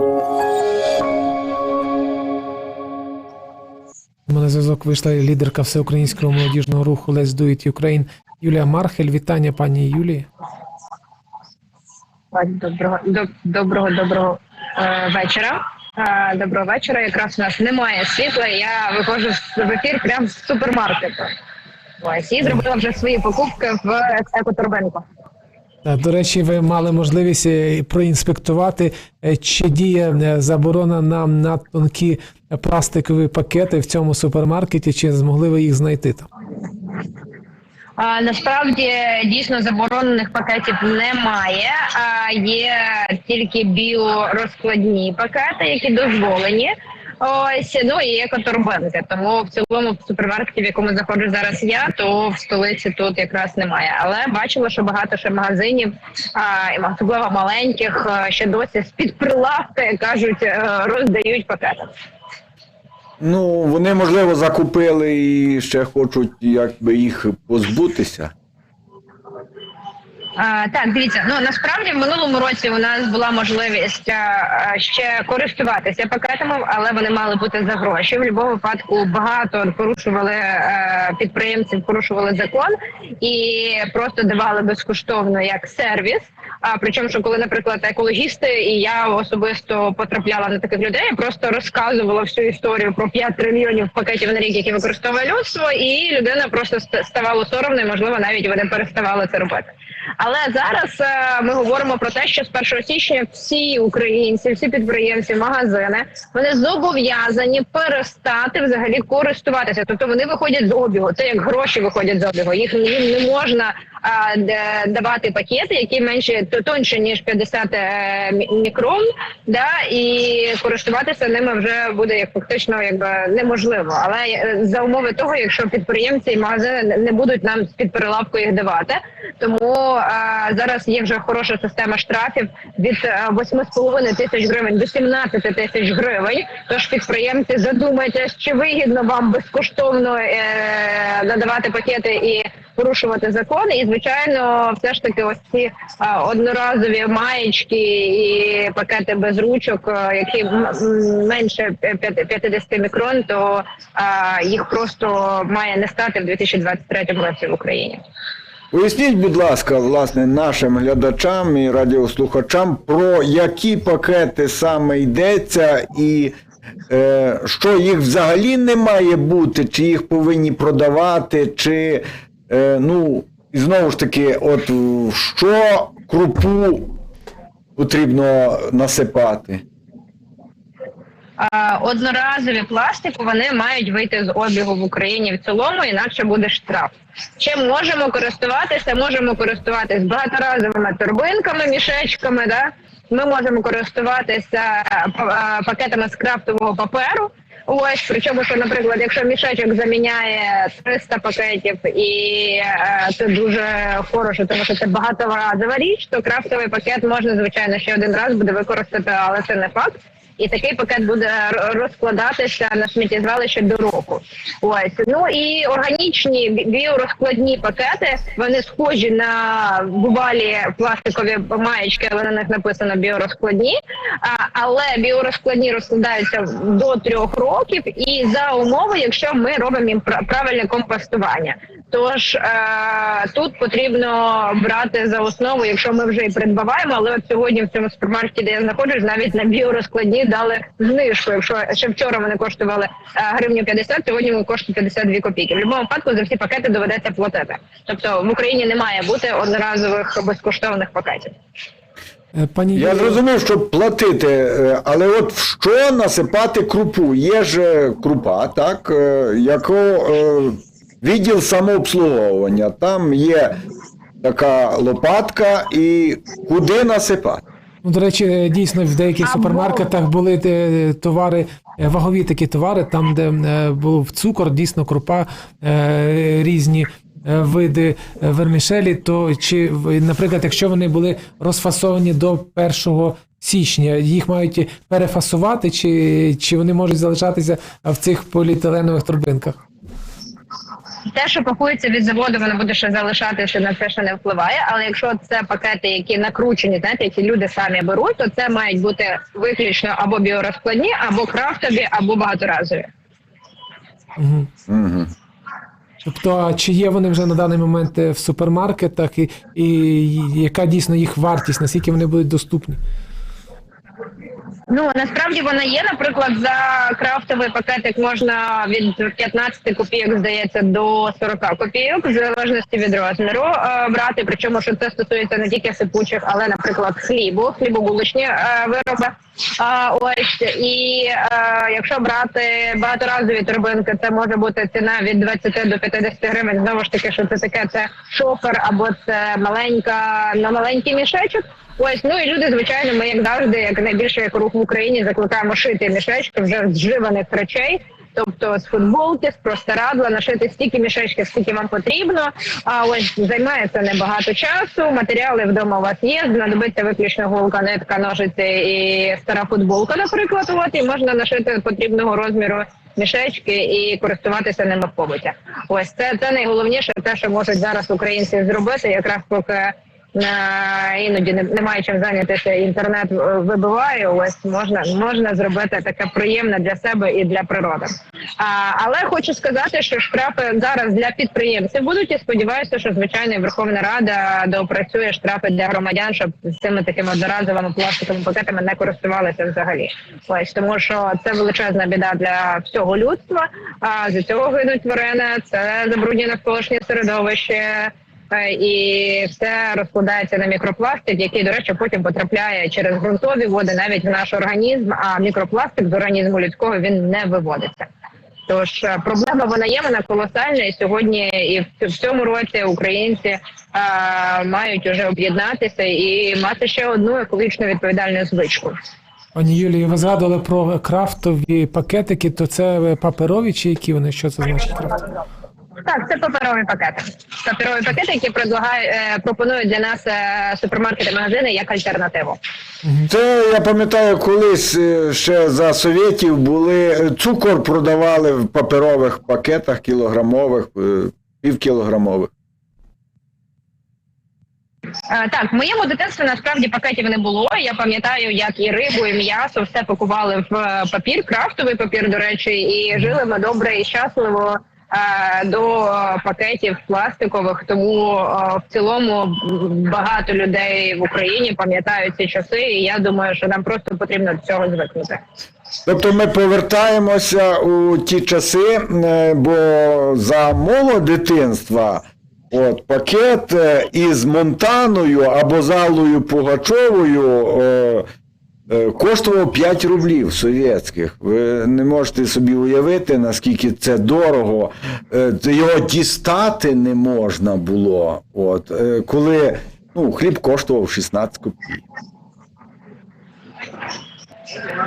У мене зв'язок вийшла лідерка всеукраїнського молодіжного руху Let's Do It Ukraine Юлія Мархель. Вітання пані Юлії. Доброго доброго доброго е, вечора. Е, доброго вечора. Якраз у нас немає світла. Я виходжу в ефір прямо з супермаркету. Ось і зробила вже свої покупки в екоторбинку. Та, До речі, ви мали можливість е, проінспектувати, е, чи діє е, заборона нам на тонкі пластикові пакети в цьому супермаркеті, чи змогли ви їх знайти там? Насправді дійсно заборонених пакетів немає. А є тільки біорозкладні пакети, які дозволені. Ось ну і екоторбинки. Тому в цілому в супермаркеті, в якому заходжу зараз я, то в столиці тут якраз немає. Але бачила, що багато ще магазинів, а, особливо маленьких, ще досі з під прилавка, як кажуть, е, роздають пакети. Ну, вони, можливо, закупили і ще хочуть якби їх позбутися. Так, дивіться, ну насправді в минулому році у нас була можливість а, а, ще користуватися пакетами, але вони мали бути за гроші. В будь-якому випадку багато порушували а, підприємців, порушували закон і просто давали безкоштовно як сервіс. А причому, що коли, наприклад, екологісти, і я особисто потрапляла на таких людей, я просто розказувала всю історію про 5 трильйонів пакетів на рік, які використовує людство, і людина просто ст- ставало соромно, можливо навіть вони переставали це робити. Але зараз е, ми говоримо про те, що з 1 січня всі українці, всі підприємці, магазини вони зобов'язані перестати взагалі користуватися. Тобто вони виходять з обігу. Це як гроші виходять з обігу. Їх їм не можна давати пакети, які менше то тонше ніж 50 е, мікрон, да і користуватися ними вже буде як фактично якби неможливо. Але е, за умови того, якщо підприємці і магазини не- будуть нам під перелавку їх давати, тому е, зараз є вже хороша система штрафів від е, 8,5 тисяч гривень до 17 тисяч гривень. Тож підприємці задумайтесь, чи вигідно вам безкоштовно е, надавати пакети і порушувати закони. І звичайно, все ж таки, ось ці одноразові маєчки і пакети без ручок, які менше п'яти- 50 мікрон, то їх просто має не стати в 2023 році в Україні. Поясніть, будь ласка, власне, нашим глядачам і радіослухачам, про які пакети саме йдеться і е, що їх взагалі не має бути, чи їх повинні продавати, чи е, ну, і знову ж таки, от що крупу потрібно насипати. Одноразові пластику вони мають вийти з обігу в Україні в цілому, інакше буде штраф. Чим можемо користуватися? Можемо користуватися багаторазовими торбинками, мішечками. Да? Ми можемо користуватися пакетами з крафтового паперу. Ось причому, що, наприклад, якщо мішечок заміняє 300 пакетів, і е, це дуже хороше, тому що це багаторазова річ, то крафтовий пакет можна звичайно ще один раз буде використати, але це не факт. І такий пакет буде розкладатися на сміттєзвалище до року. Ось ну і органічні біорозкладні пакети вони схожі на бувалі пластикові маєчки, але на них написано біорозкладні. Але біорозкладні розкладаються до трьох років, і за умови, якщо ми робимо їм правильне компостування. Тож е, тут потрібно брати за основу, якщо ми вже і придбаваємо, але от сьогодні в цьому супермаркеті, де я знаходжусь, навіть на біорозкладні дали знижку. Якщо ще вчора вони коштували е, гривню 50, сьогодні вони коштують 52 копійки. В будь-якому випадку за всі пакети доведеться платити. Тобто в Україні не має бути одноразових безкоштовних пакетів. Е, Пані Я зрозумів, що платити, е, але от в що насипати крупу? Є ж крупа, так, е, відділ самообслуговування. Там є така лопатка, і куди насипати? ну, до речі, е, дійсно в деяких Або- супермаркетах були е, товари, е, вагові такі товари, там, де був цукор, дійсно крупа, різні. Види вермішелі, то чи в- наприклад, якщо вони були розфасовані до 1 січня, їх мають перефасувати, чи, чи вони можуть залишатися в цих поліетиленових торбинках? Те, що пакується від заводу, воно буде ще залишатися на це, що не впливає. Але якщо це пакети, які накручені, знаєте, які люди самі беруть, то це мають бути виключно або біорозкладні, або крафтові, або багаторазові. Угу. Угу. Тобто, чи є вони вже на даний момент е, в супермаркетах, і, і яка дійсно їх вартість, наскільки вони будуть доступні? Ну насправді вона є. Наприклад, за крафтовий пакетик можна від 15 копійок, здається, до 40 копійок, в залежності від розміру е, брати. Причому що це стосується не тільки сипучих, але, наприклад, хлібу, хлібобулочні е, вироби. Ось і е, якщо брати багаторазові торбинки, це може бути ціна від 20 до 50 гривень. Знову ж таки, що це таке, це шопер або це маленька на маленький мішечок. Ось ну і люди, звичайно, ми як завжди, як найбільше як рух в Україні, закликаємо шити мішечки вже з вживаних речей. Тобто з футболки, з простирадла нашити стільки мішечків, скільки вам потрібно. А ось займає це небагато часу. Матеріали вдома у вас є. Знадобиться виключно голка, нитка, ножиці і стара футболка, наприклад. От і можна нашити потрібного розміру мішечки і користуватися ними в побуті. Ось це, це найголовніше, те, що можуть зараз українці зробити, якраз поки. Іноді не- немає чим зайнятися, інтернет е, вибиває. Ось можна можна зробити таке приємне для себе і для природи. А, але хочу сказати, що штрафи зараз для підприємців будуть і сподіваюся, що звичайно Верховна Рада доопрацює штрафи для громадян, щоб з цими такими одноразовими пластиковими пакетами не користувалися взагалі. Ось тому, що це величезна біда для всього людства. А з цього гинуть тварини, це забруднює навколишнє середовище. Е, і все розкладається на мікропластик, який, до речі, потім потрапляє через ґрунтові води навіть в наш організм. А мікропластик з організму людського він не виводиться. Тож е, проблема вона є, вона колосальна, і сьогодні і в цьому році українці е, мають уже об'єднатися і мати ще одну екологічно відповідальну звичку. Пані Юлії, ви згадували про крафтові пакетики, то це паперові чи які вони? Що це значить крафтові? Так, це паперові пакети. Паперові пакети, які е, пропонують для нас е, супермаркети, магазини як альтернативу. Це я пам'ятаю, колись е, ще за совєтів були цукор продавали в паперових пакетах кілограмових, півкілограмових. Так, в моєму дитинстві насправді пакетів не було. Я пам'ятаю, як і рибу, і м'ясо все пакували в папір, крафтовий папір, до речі, і жили ми добре і щасливо до пакетів пластикових. Тому е, в цілому багато людей в Україні пам'ятають ці часи, і я думаю, що нам просто потрібно до цього звикнути. Тобто ми повертаємося у ті часи, е, бо за мого дитинства от, пакет е, із Монтаною або залою Пугачовою е, е, коштував 5 рублів совєтських. Ви не можете собі уявити, наскільки це дорого. Е, Його дістати не можна було. От, е, коли ну, хліб коштував 16 копійок.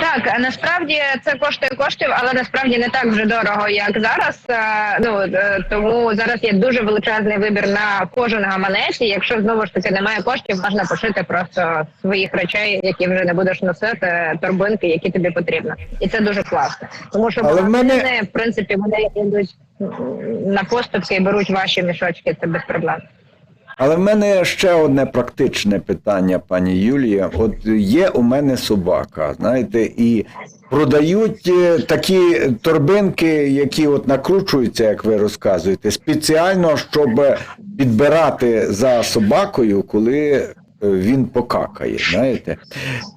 Так, насправді це коштує коштів, але насправді не так вже дорого, як зараз. Е, Ну е, тому зараз є дуже величезний вибір на кожен гаманець. І Якщо знову ж таки немає коштів, можна пошити просто своїх речей, які вже не будеш носити, торбинки, які тобі потрібно, і це дуже класно. Тому що Але в мене- в принципі вони йдуть на поступки і беруть ваші мішочки. Це без проблем. Але в мене ще одне практичне питання, пані Юлія. От є у мене собака, знаєте, і продають е, такі торбинки, які от накручуються, як ви розказуєте, спеціально, щоб підбирати за собакою, коли е, він покакає, знаєте.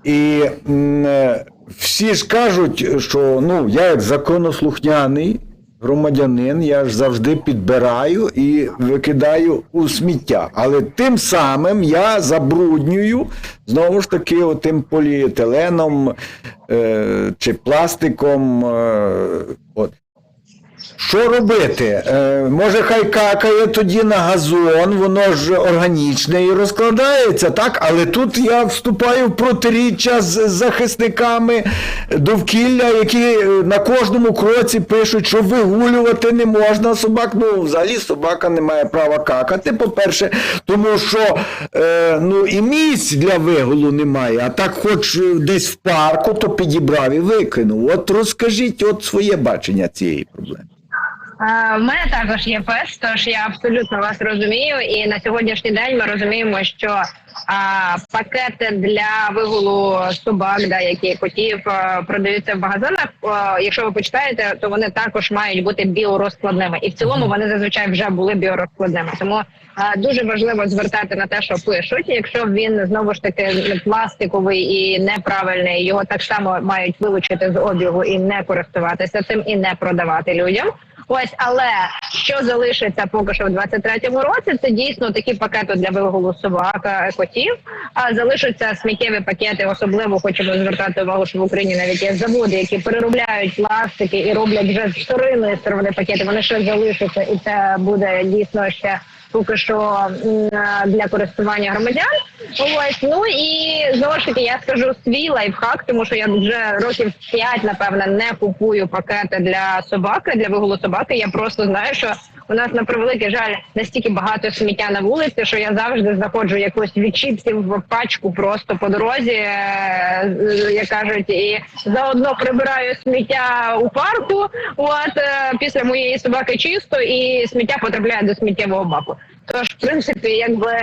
І е, всі ж кажуть, що ну, я як законослухняний громадянин, я ж завжди підбираю і викидаю у сміття. Але тим самим я забруднюю знову ж таки тим поліетиленом е, чи пластиком. Е, от. Що робити? Е, може, хай какає тоді на газон, воно ж органічне і розкладається, так? Але тут я вступаю в протиріччя з захисниками довкілля, які е, на кожному кроці пишуть, що вигулювати не можна собак. Ну, взагалі собака не має права какати, по-перше, тому що е, ну, і місць для вигулу немає. А так, хоч е, десь в парку, то підібрав і викинув. От розкажіть от своє бачення цієї проблеми. В мене також є пес, тож я абсолютно вас розумію. І на сьогоднішній день ми розуміємо, що а, пакети для вигулу собак, да, які котів а, продаються в магазинах. а, якщо ви почитаєте, то вони також мають бути біорозкладними, і в цілому вони зазвичай вже були біорозкладними. Тому а, дуже важливо звертати на те, що пишуть. Якщо він знову ж таки пластиковий і неправильний, його так само мають вилучити з обігу і не користуватися цим, і не продавати людям. Ось, але що залишиться поки що в 23-му році, це дійсно такі пакети для вигулу собак, котів. А залишаться сміттєві пакети. Особливо хочемо звертати увагу, що в Україні навіть є заводи, які переробляють пластики і роблять вже з вторинної сторони пакети. Вони ще залишаться, і це буде дійсно ще. Поки що для користування громадян, ось ну і знову ж таки я скажу свій лайфхак, тому що я вже років 5, напевне, не купую пакети для собаки, для вигулу собаки. Я просто знаю, що у нас на превеликий жаль настільки багато сміття на вулиці, що я завжди знаходжу якусь від чіпсів в пачку просто по дорозі, е, е, як кажуть, і заодно прибираю сміття у парку. От е, після моєї собаки чисто, і сміття потрапляє до сміттєвого баку. Тож, в принципі, якби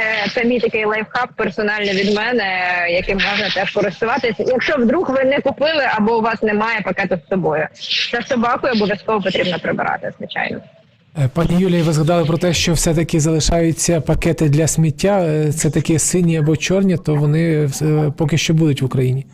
мій такий лайфхак персонально від мене, яким можна теж користуватися. Якщо вдруг ви не купили або у вас немає пакету з собою, за собакою обов'язково потрібно прибирати, звичайно. Е, Пані Юлія, ви згадали про те, що все-таки залишаються пакети для сміття. е, Це такі сині або чорні, то вони е, поки що будуть в Україні.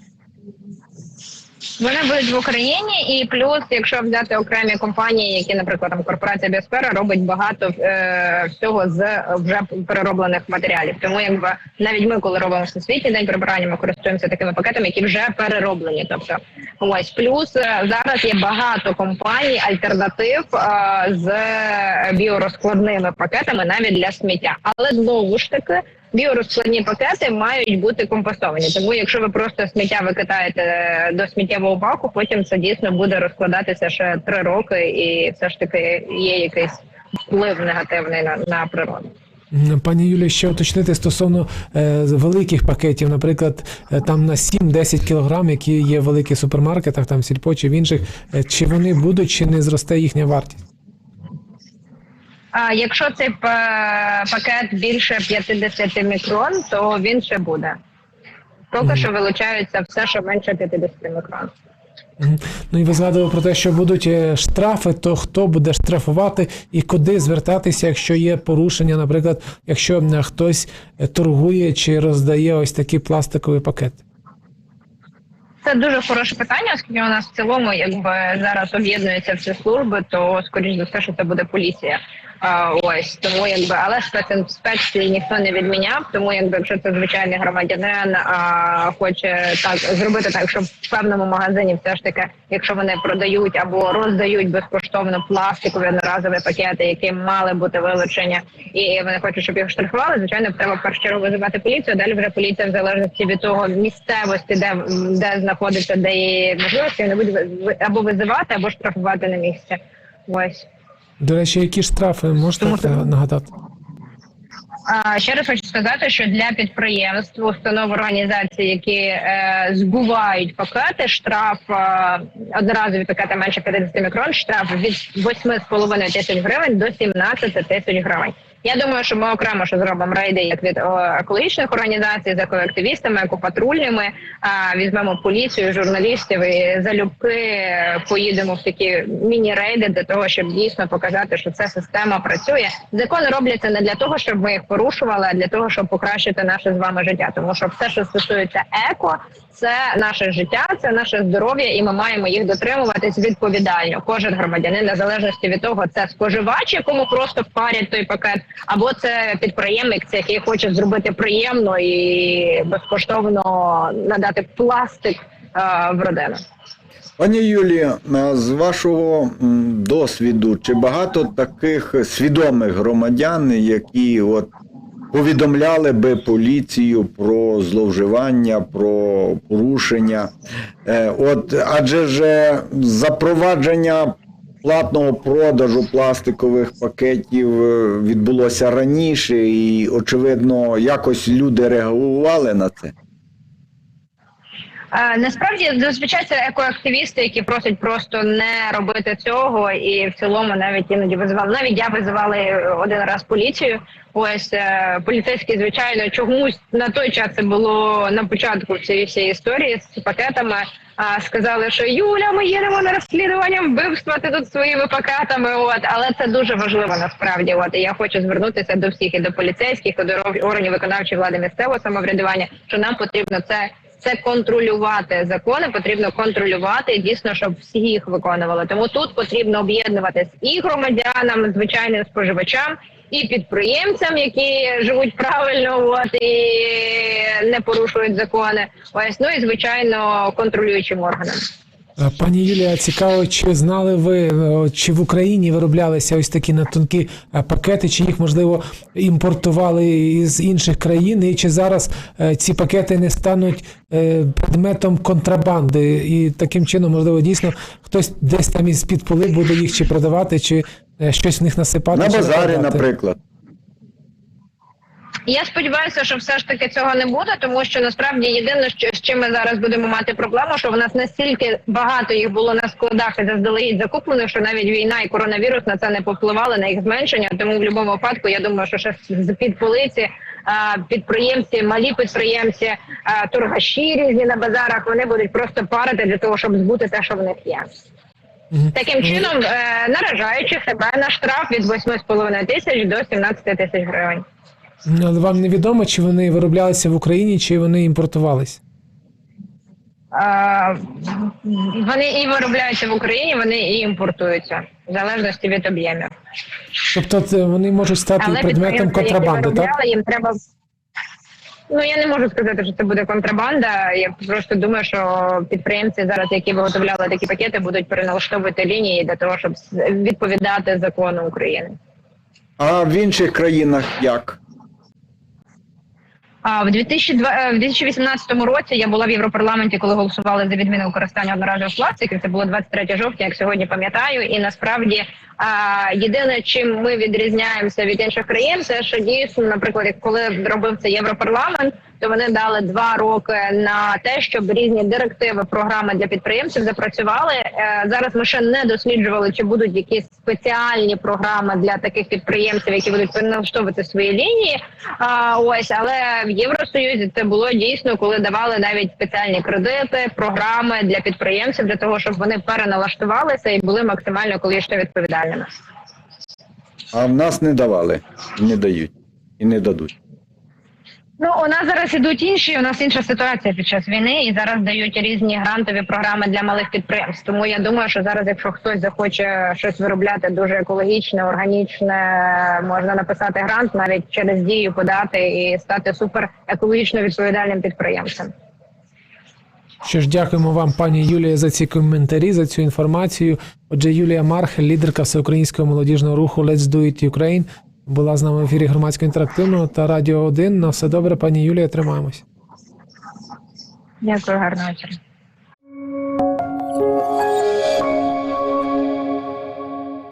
Вони будуть в Україні, і плюс, якщо взяти окремі компанії, які, наприклад, там корпорація Біосфера робить багато е, всього з вже перероблених матеріалів. Тому якби навіть ми, коли робимо всесвітній день прибирання, ми користуємося такими пакетами, які вже перероблені. Тобто, ось плюс е, зараз є багато компаній альтернатив е, з біорозкладними пакетами навіть для сміття, але знову ж таки. Біорозкладні пакети мають бути компостовані. Тому, якщо ви просто сміття викидаєте е, до сміттєвого баку, потім це дійсно буде розкладатися ще три роки, і все ж таки є якийсь вплив негативний на, на природу. Пані Юлія, ще уточнити стосовно е, великих пакетів, наприклад, е, там на 7-10 кілограм, які є в великих супермаркетах, там сільпо чи в інших, е, чи вони будуть, чи не зросте їхня вартість? А якщо цей пакет більше 50 мікрон, то він ще буде. Поки що вилучаються все, що менше 50 мікрон. Ну і ви згадували про те, що будуть е, штрафи, то хто буде штрафувати і куди звертатися, якщо є порушення, наприклад, якщо хтось е, торгує чи роздає ось такі пластикові пакети. Це дуже хороше питання, оскільки у нас в цілому, якби зараз об'єднуються всі служби, то скоріш за все, що це буде поліція. А, ось тому, якби але спецінспекції ніхто не відміняв. Тому, якби якщо це звичайний громадянин а, хоче так зробити так, щоб в певному магазині все ж таки, якщо вони продають або роздають безкоштовно пластикові одноразові пакети, які мали бути вилучені, і вони хочуть, щоб їх штрафували. Звичайно, треба першу чергу визивати поліцію. Далі вже поліція, в залежності від того місцевості, де де знаходиться, де є можливості, вони будуть або визивати, або штрафувати на місці. Ось. До речі, які штрафи можете е, нагадати? А, ще раз хочу сказати, що для підприємств, установ організацій, які е, збувають пакети, штраф е, одноразові пакети менше 50 мікрон, штраф від 8,5 тисяч гривень до 17 тисяч гривень. Я думаю, що ми окремо що зробимо рейди як від екологічних організацій, з екоактивістами, екопатрульними. А візьмемо поліцію, журналістів і залюбки поїдемо в такі міні-рейди для того, щоб дійсно показати, що ця система працює. Закони робляться не для того, щоб ми їх порушували, а для того, щоб покращити наше з вами життя. Тому що все, що стосується еко, це наше життя, це наше здоров'я, і ми маємо їх дотримуватись відповідально. Кожен громадянин, незалежності від того, це споживач, якому просто впарять той пакет, або це підприємець, який хоче зробити приємно і безкоштовно надати пластик е, в родину. Пані Юлія, з вашого досвіду, чи багато таких свідомих громадян, які от повідомляли би поліцію про зловживання, про порушення? Е, От адже ж е, запровадження платного продажу пластикових пакетів е, відбулося раніше, і очевидно, якось люди реагували на це. Е, Насправді зазвичай це екоактивісти, які просять просто не робити цього, і в цілому навіть іноді визивали. Навіть я визивали один раз поліцію. Ось е, поліцейські, звичайно, чомусь на той час це було на початку цієї всієї історії з пакетами. А сказали, що Юля, ми їдемо на розслідування вбивства. Ти тут своїми пакетами. От але це дуже важливо насправді. От і я хочу звернутися до всіх і до поліцейських, і до органів виконавчої влади місцевого самоврядування, що нам потрібно це це контролювати закони, потрібно контролювати дійсно, щоб всі їх виконували. Тому тут потрібно об'єднуватись і громадянам, звичайним споживачам, і підприємцям, які живуть правильно, от і не порушують закони. Ось ну і звичайно контролюючим органам. Е, Пані Юлія, цікаво, чи знали ви, е, чи в Україні вироблялися ось такі на тонкі е, пакети, чи їх можливо імпортували із інших країн, і чи зараз ці пакети не стануть предметом контрабанди, і таким чином, можливо, дійсно хтось десь там із під поли буде їх чи продавати, чи щось в них насипати. На базарі, наприклад. Я сподіваюся, що все ж таки цього не буде, тому що насправді єдине, що з чим ми зараз будемо мати проблему, що в нас настільки багато їх було на складах і заздалегідь закуплених, що навіть війна і коронавірус на це не повпливали на їх зменшення. Тому в будь-якому випадку я думаю, що ще з під полиці підприємці, малі підприємці, торгаші різні на базарах, вони будуть просто парити для того, щоб збути те, що в них є. Таким чином, е, наражаючи себе на штраф від 8,5 тисяч до 17 тисяч гривень. Але вам невідомо, чи вони вироблялися в Україні, чи вони імпортувалися? Е, Вони і виробляються в Україні, вони і імпортуються в залежності від об'ємів. Тобто це вони можуть стати Але предметом контрабанди, так? їм треба. Ну я не можу сказати, що це буде контрабанда. Я просто думаю, що підприємці зараз, які виготовляли такі пакети, будуть переналаштовувати лінії для того, щоб відповідати закону України. А в інших країнах як? А в 2002 е, 2018 році я була в Європарламенті, коли голосували за відміну використання одноразових пластиків. Це було 23 жовтня, як сьогодні пам'ятаю. І насправді а, єдине, чим ми відрізняємося від інших країн, це що дійсно, наприклад, коли робив це Європарламент, то вони дали два роки на те, щоб різні директиви, програми для підприємців запрацювали. Е, Зараз ми ще не досліджували, чи будуть якісь спеціальні програми для таких підприємців, які будуть переналаштовувати свої лінії. Ось, але в Євросоюзі це було дійсно, коли давали навіть спеціальні кредити, програми для підприємців для того, щоб вони переналаштувалися і були максимально екологічно відповідальними. А в нас не давали, не дають, і не дадуть. Ну у нас зараз ідуть інші. У нас інша ситуація під час війни, і зараз дають різні грантові програми для малих підприємств. Тому я думаю, що зараз, якщо хтось захоче щось виробляти дуже екологічне, органічне, можна написати грант, навіть через дію подати і стати супер екологічно відповідальним підприємцем. Що ж, дякуємо вам, пані Юлія, за ці коментарі, за цю інформацію. Отже, Юлія Мархель, лідерка всеукраїнського молодіжного руху Let's Do It Ukraine, була з нами в ефірі громадського інтерактивного та Радіо 1. На все добре, пані Юлія, тримаємось. Дякую, гарного вечора.